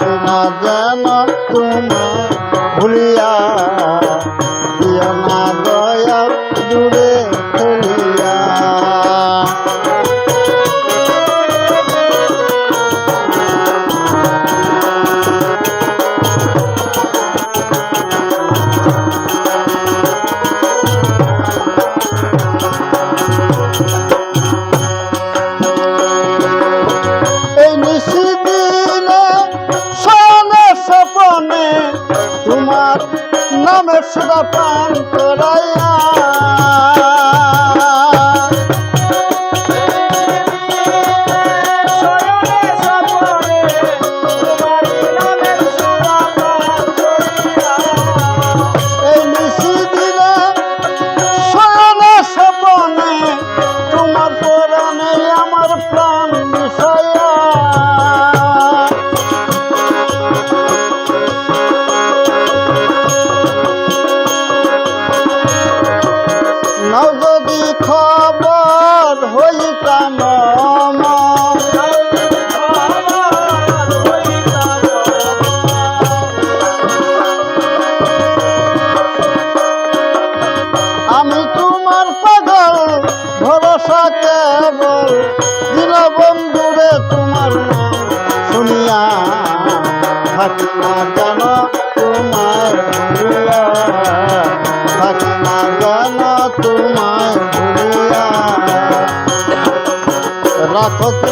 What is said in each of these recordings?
তোমার যেন তোমার ভুলিয়া পার Hoppa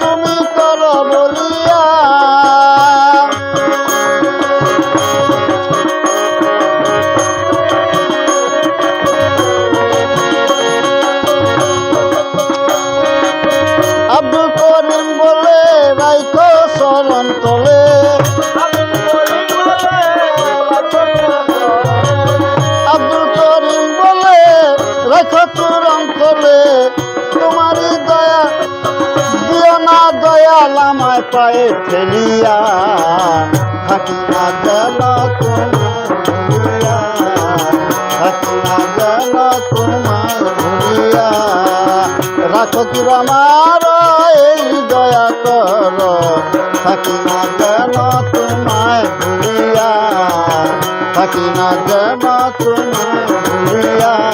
তুমি করো বলিয়া। আব্দুল করিম বলে রাইকো চরণ তোলে। আব্দুল করিম বলে রাখো দয়াল আমায় পায়ে ফেলিয়া, থাকি না যেন তোমার ভুলিয়া যেন তোমার ভুলিয়া রাখো কি আমার এই দয়া কর, থাকি না যেন তোমায় ভুলিয়া থাকি না যেন তোমায় ভুলিয়া